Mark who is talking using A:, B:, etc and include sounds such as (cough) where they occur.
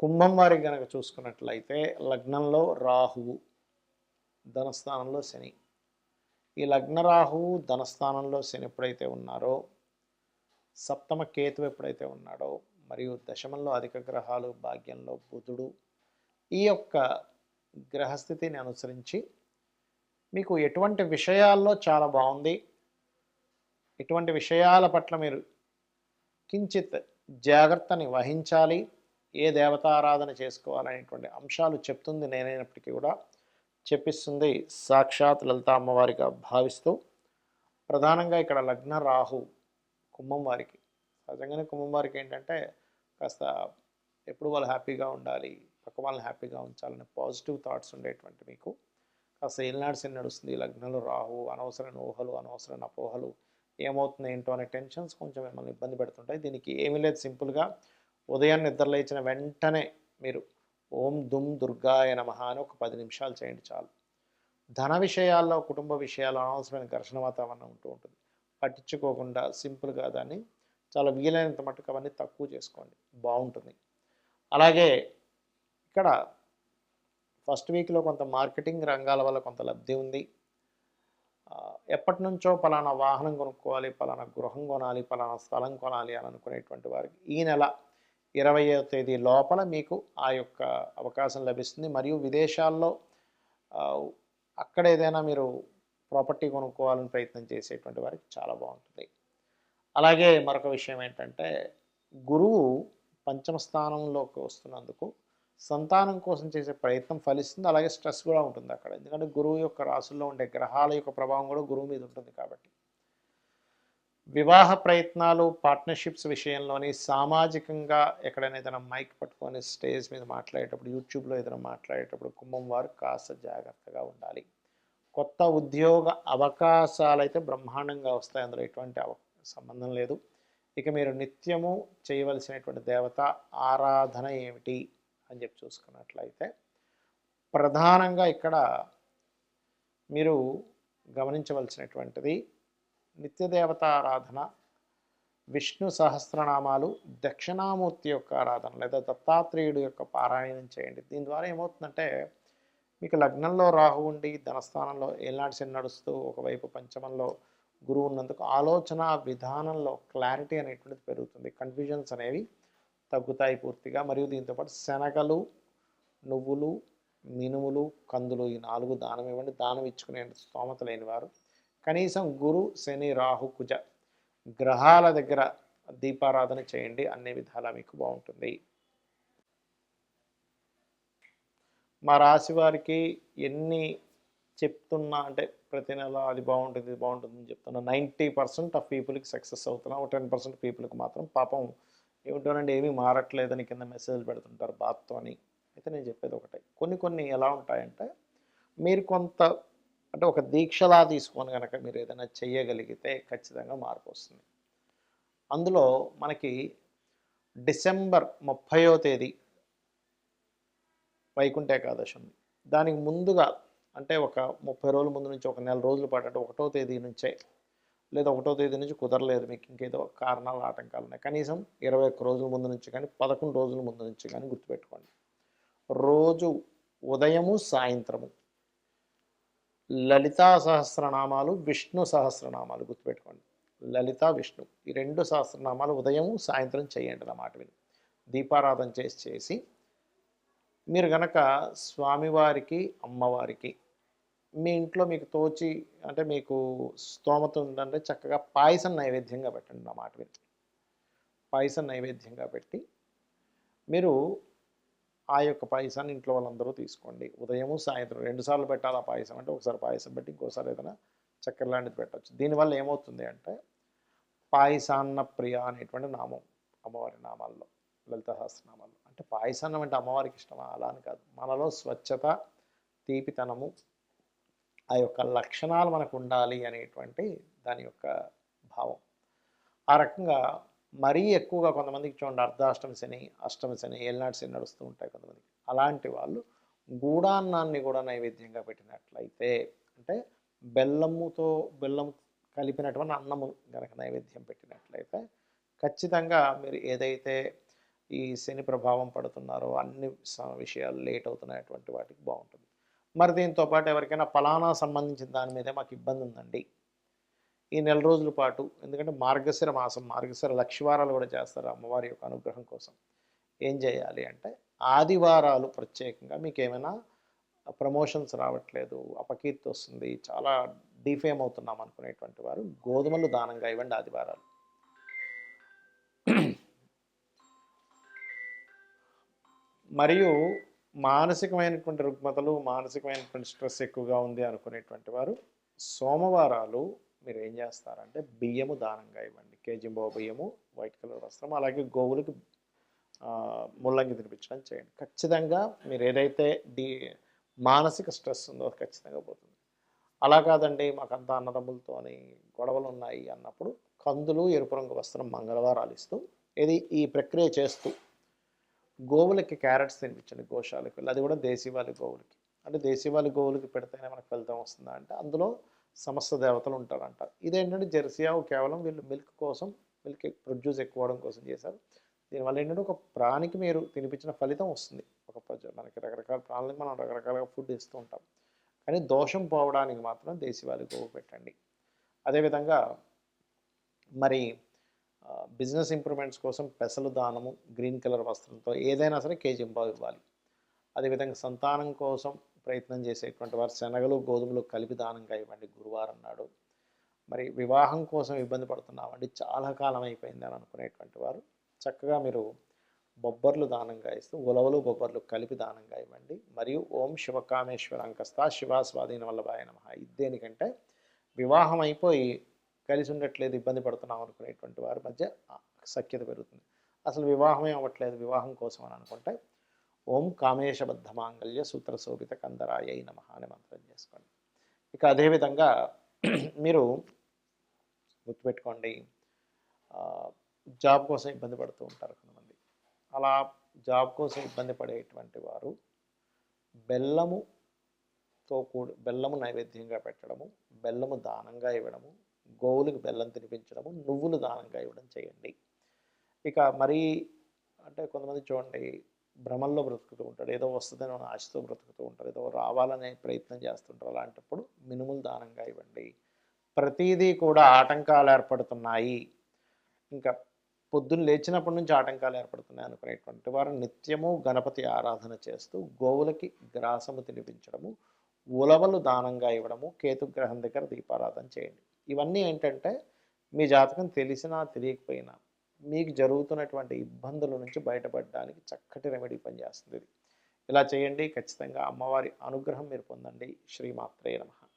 A: కుంభం వారికి కనుక చూసుకున్నట్లయితే లగ్నంలో రాహువు ధనస్థానంలో శని. ఈ లగ్న రాహువు ధనస్థానంలో శని ఎప్పుడైతే ఉన్నారో సప్తమ కేతు ఎప్పుడైతే ఉన్నాడో మరియు దశమంలో అధిక గ్రహాలు భాగ్యంలో బుధుడు ఈ యొక్క గ్రహస్థితిని అనుసరించి మీకు ఎటువంటి విషయాల్లో చాలా బాగుంది. ఎటువంటి విషయాల పట్ల మీరు కించిత్ జాగ్రత్తని వహించాలి. ఏ దేవతారాధన చేసుకోవాలనేటువంటి అంశాలు చెప్తుంది. నేనైనప్పటికీ కూడా చెప్పిస్తుంది. సాక్షాత్ లలిత అమ్మవారిగా భావిస్తూ ప్రధానంగా ఇక్కడ లగ్న రాహు కుంభం వారికి. సహజంగానే కుంభం వారికి ఏంటంటే కాస్త ఎప్పుడు వాళ్ళు హ్యాపీగా ఉండాలి పక్క వాళ్ళని హ్యాపీగా ఉంచాలనే పాజిటివ్ థాట్స్ ఉండేటువంటి మీకు. కాస్త ఏలినాడు నడుస్తుంది. లగ్నంలో రాహు అనవసరమైన ఊహలు అనవసరమైన అపోహలు ఏమవుతుంది ఏంటో అనే టెన్షన్స్ కొంచెం మిమ్మల్ని ఇబ్బంది పెడుతుంటాయి. దీనికి ఏమీ లేదు. సింపుల్గా ఉదయం నిద్రలేచిన వెంటనే మీరు ఓం దుమ్ దుర్గాయ నమ అని ఒక పది నిమిషాలు చేయండి చాలు. ధన విషయాల్లో కుటుంబ విషయాల్లో అనవసరమైన ఘర్షణ వాతావరణం ఉంటూ ఉంటుంది. పట్టించుకోకుండా సింపుల్గా దాన్ని చాలా వీలైనంత మట్టుకు అవన్నీ తక్కువ చేసుకోండి. బాగుంటుంది. అలాగే ఇక్కడ ఫస్ట్ వీక్లో కొంత మార్కెటింగ్ రంగాల వల్ల కొంత లబ్ధి ఉంది. ఎప్పటి నుంచో పలానా వాహనం కొనుక్కోవాలి పలానా గృహం కొనాలి పలానా స్థలం కొనాలి అని అనుకునేటువంటి వారికి ఈ నెల ఇరవయో తేదీ లోపల మీకు ఆ యొక్క అవకాశం లభిస్తుంది. మరియు విదేశాల్లో అక్కడ ఏదైనా మీరు ప్రాపర్టీ కొనుక్కోవాలని ప్రయత్నం చేసేటువంటి వారికి చాలా బాగుంటుంది. అలాగే మరొక విషయం ఏంటంటే గురువు పంచమ స్థానంలోకి వస్తున్నందుకు సంతానం కోసం చేసే ప్రయత్నం ఫలిస్తుంది. అలాగే స్ట్రెస్ కూడా ఉంటుంది అక్కడ. ఎందుకంటే గురువు యొక్క రాసుల్లో ఉండే గ్రహాల యొక్క ప్రభావం కూడా గురువు మీద ఉంటుంది కాబట్టి. వివాహ ప్రయత్నాలు పార్ట్నర్షిప్స్ విషయంలోని సామాజికంగా ఎక్కడైనా ఏదైనా మైక్ పట్టుకొని స్టేజ్ మీద మాట్లాడేటప్పుడు యూట్యూబ్లో ఏదైనా మాట్లాడేటప్పుడు కుంభం వారు కాస్త జాగ్రత్తగా ఉండాలి. కొత్త ఉద్యోగ అవకాశాలు అయితే బ్రహ్మాండంగా వస్తాయి. అందులో ఎటువంటి అవ సంబంధం లేదు. ఇక మీరు నిత్యము చేయవలసినటువంటి దేవత ఆరాధన ఏమిటి అని చెప్పి చూసుకున్నట్లయితే ప్రధానంగా ఇక్కడ మీరు గమనించవలసినటువంటిది నిత్యదేవతారాధన ఆరాధన విష్ణు సహస్రనామాలు దక్షిణామూర్తి యొక్క ఆరాధన లేదా దత్తాత్రేయుడు యొక్క పారాయణం చేయండి. దీని ద్వారా ఏమవుతుందంటే మీకు లగ్నంలో రాహు ఉండి ధనస్థానంలో ఏనాటి శని నడుస్తూ ఒకవైపు పంచమంలో గురువు ఉన్నందుకు ఆలోచన విధానంలో క్లారిటీ అనేటువంటిది పెరుగుతుంది. కన్ఫ్యూజన్స్ అనేవి తగ్గుతాయి పూర్తిగా. మరియు దీంతోపాటు శనగలు నువ్వులు మినుములు కందులు ఈ నాలుగు దానం ఇవ్వండి. దానం ఇచ్చుకునే స్తోమత లేని వారు కనీసం గురు శని రాహు కుజ గ్రహాల దగ్గర దీపారాధన చేయండి. అన్ని విధాలా మీకు బాగుంటుంది. మా రాశి వారికి ఎన్ని చెప్తున్నా అంటే ప్రతి నెల అది బాగుంటుంది ఇది బాగుంటుంది అని చెప్తున్నా. నైంటీ పర్సెంట్ ఆఫ్ పీపుల్కి సక్సెస్ అవుతున్నా. ఒక టెన్ పర్సెంట్ పీపుల్కి మాత్రం పాపం ఏమిటోనండి ఏమీ మారట్లేదని కింద మెసేజ్లు పెడుతుంటారు బాధతో అని. అయితే నేను చెప్పేది ఒకటే. కొన్ని కొన్ని ఎలా ఉంటాయంటే మీరు కొంత అంటే ఒక దీక్షలా తీసుకొని కనుక మీరు ఏదైనా చేయగలిగితే ఖచ్చితంగా మార్పు వస్తుంది. అందులో మనకి డిసెంబర్ ముప్పయో తేదీ వైకుంఠ ఏకాదశి ఉంది. దానికి ముందుగా అంటే ఒక ముప్పై రోజుల ముందు నుంచి ఒక నెల రోజుల పాటు అంటే ఒకటో తేదీ నుంచే లేదా ఒకటో తేదీ నుంచి కుదరలేదు మీకు ఇంకేదో కారణాలు ఆటంకాలు ఉన్నాయి. కనీసం ఇరవై ఒక్క రోజుల ముందు నుంచి కానీ పదకొండు రోజుల ముందు నుంచి కానీ గుర్తుపెట్టుకోండి. రోజు ఉదయము సాయంత్రము లలితా సహస్రనామాలు విష్ణు సహస్రనామాలు గుర్తుపెట్టుకోండి. లలిత విష్ణు ఈ రెండు సహస్రనామాలు ఉదయం సాయంత్రం చేయండి అన్నమాట విని. దీపారాధన చేసి చేసి మీరు గనక స్వామివారికి అమ్మవారికి మీ ఇంట్లో మీకు తోచి అంటే మీకు స్తోమత ఉందంటే చక్కగా పాయసం నైవేద్యంగా పెట్టండి నా మాట విని. పాయసం నైవేద్యంగా పెట్టి మీరు ఆ యొక్క పాయసాన్ని ఇంట్లో వాళ్ళందరూ తీసుకోండి. ఉదయము సాయంత్రం రెండుసార్లు పెట్టాలి ఆ పాయసం అంటే ఒకసారి పాయసం పెట్టి ఇంకోసారి ఏదైనా చక్కెర లాంటిది పెట్టచ్చు. దీనివల్ల ఏమవుతుంది అంటే పాయసాన్న ప్రియ అనేటువంటి నామం అమ్మవారి నామాల్లో లలిత సహస్రనామాల్లో అంటే పాయసాన్నం అంటే అమ్మవారికి ఇష్టమా? అలా అని కాదు. మనలో స్వచ్ఛత తీపితనము ఆ యొక్క లక్షణాలు మనకు ఉండాలి అనేటువంటి దాని యొక్క భావం. ఆ రకంగా మరీ ఎక్కువగా కొంతమందికి చూడండి అర్ధాష్టమి శని అష్టమి శని ఏళ్ళనాటి శని నడుస్తూ ఉంటాయి కొంతమందికి. అలాంటి వాళ్ళు గూడాన్నాన్ని కూడా నైవేద్యంగా పెట్టినట్లయితే అంటే బెల్లముతో బెల్లం కలిపినటువంటి అన్నము కనుక నైవేద్యం పెట్టినట్లయితే ఖచ్చితంగా మీరు ఏదైతే ఈ శని ప్రభావం పడుతున్నారో అన్ని స- విషయాలు లేట్ అవుతున్నటువంటి వాటికి బాగుంటుంది. మరి దీంతో పాటు ఎవరికైనా ఫలానా సంబంధించిన దాని మీదే మాకు ఇబ్బంది ఉందండి ఈ నెల రోజుల పాటు ఎందుకంటే మార్గశిర మాసం మార్గశిర లక్ష్వారాలు కూడా చేస్తారు అమ్మవారి యొక్క అనుగ్రహం కోసం. ఏం చేయాలి అంటే ఆదివారాలు ప్రత్యేకంగా మీకు ఏమైనా ప్రమోషన్స్ రావట్లేదు అపకీర్తి వస్తుంది చాలా డిఫేమ్ అవుతున్నాం అనుకునేటువంటి వారు గోధుమలు దానంగా ఇవ్వండి ఆదివారాలు. మరియు మానసికమైనటువంటి రుగ్మతలు మానసికమైనటువంటి స్ట్రెస్ ఎక్కువగా ఉంది అనుకునేటువంటి వారు సోమవారాలు మీరు ఏం చేస్తారంటే బియ్యము దానంగా ఇవ్వండి. కేజీ బియ్యము వైట్ కలర్ వస్త్రం అలాగే గోవులకు ముల్లంగి తినిపించడం చేయండి. ఖచ్చితంగా మీరు ఏదైతే డి మానసిక స్ట్రెస్ ఉందో అది ఖచ్చితంగా పోతుంది. అలా కాదండి మాకంతా అన్నదమ్ములతోని గొడవలు ఉన్నాయి అన్నప్పుడు కందులు ఎరుపు రంగు వస్త్రం మంగళవారాలు ఇస్తూ ఇది ఈ ప్రక్రియ చేస్తూ గోవులకి క్యారెట్స్ తినిపించండి గోశాలకు. వెళ్ళి అది కూడా దేశీవాలి గోవులకి. అంటే దేశీవాలి గోవులకి పెడితేనే మనకు ఫలితం వస్తుందా అంటే అందులో సమస్త దేవతలు ఉంటారంట. ఇదేంటంటే జెర్సీ ఆవు కేవలం వీళ్ళు మిల్క్ కోసం మిల్క్ ప్రొడ్యూస్ ఎక్కువ అవడం కోసం చేశారు. దీనివల్ల ఏంటంటే ఒక ప్రాణికి మీరు తినిపించిన ఫలితం వస్తుంది. ఒక ప్రజ- మనకి రకరకాల ప్రాణులకు మనం రకరకాలుగా ఫుడ్ ఇస్తూ ఉంటాం. కానీ దోషం పోవడానికి మాత్రం దేశీవాలి గోవు పెట్టండి. అదేవిధంగా మరి బిజినెస్ ఇంప్రూవ్మెంట్స్ కోసం పెసలు దానము గ్రీన్ కలర్ వస్త్రంతో ఏదైనా సరే కేజీ ఇంబావు ఇవ్వాలి. అదేవిధంగా సంతానం కోసం ప్రయత్నం చేసేటువంటి వారు శనగలు గోధుమలు కలిపి దానంగా ఇవ్వండి. గురువారం నాడు మరి వివాహం కోసం ఇబ్బంది పడుతున్నామండి. చాలా కాలం అయిపోయింది అని అనుకునేటువంటి వారు చక్కగా మీరు బొబ్బర్లు దానంగా ఇస్తూ ఉలవలు బొబ్బర్లు కలిపి దానంగా ఇవ్వండి. మరియు ఓం శివకామేశ్వర అంకస్తా శివాస్వాధీన వల్లభాయ నమ. ఇది దేనికంటే వివాహం అయిపోయి కలిసి ఉండట్లేదు ఇబ్బంది పడుతున్నాం అనుకునేటువంటి వారి మధ్య సఖ్యత పెరుగుతుంది. అసలు వివాహమే అవ్వట్లేదు వివాహం కోసం అని అనుకుంటే ఓం కామేశబద్ధ మాంగళ్య సూత్ర శోభిత కందరాయ నమ అనే మంత్రం చేసుకోండి. ఇక అదేవిధంగా (clears throat) మీరు గుర్తుపెట్టుకోండి జాబ్ కోసం ఇబ్బంది పడుతూ ఉంటారు కొంతమంది. అలా జాబ్ కోసం ఇబ్బంది పడేటువంటి వారు బెల్లముతో కూడి బెల్లము నైవేద్యంగా పెట్టడము బెల్లము దానంగా ఇవ్వడము గోవులకు బెల్లం తినిపించడము నువ్వులు దానంగా ఇవ్వడం చేయండి. ఇక మరీ అంటే కొంతమంది చూడండి భ్రమల్లో బ్రతుకుతూ ఉంటాడు. ఏదో వస్తుందని ఆశతో బ్రతుకుతూ ఉంటాడు. ఏదో రావాలనే ప్రయత్నం చేస్తుంటారు అలాంటప్పుడు మినుములు దానంగా ఇవ్వండి. ప్రతిదీ కూడా ఆటంకాలు ఏర్పడుతున్నాయి. ఇంకా పొద్దున్న లేచినప్పటి నుంచి ఆటంకాలు ఏర్పడుతున్నాయి అనుకునేటువంటి వారు నిత్యము గణపతి ఆరాధన చేస్తూ గోవులకి గ్రాసము తినిపించడము ఉలవలు దానంగా ఇవ్వడము కేతుగ్రహం దగ్గర దీపారాధన చేయండి. ఇవన్నీ ఏంటంటే మీ జాతకం తెలిసినా తెలియకపోయినా మీకు జరుగుతున్నటువంటి ఇబ్బందుల నుంచి బయటపడడానికి చక్కటి రెమెడీ పనిచేస్తుంది. ఇది ఇలా చేయండి. ఖచ్చితంగా అమ్మవారి అనుగ్రహం మీరు పొందండి. శ్రీమాత్రే నమః.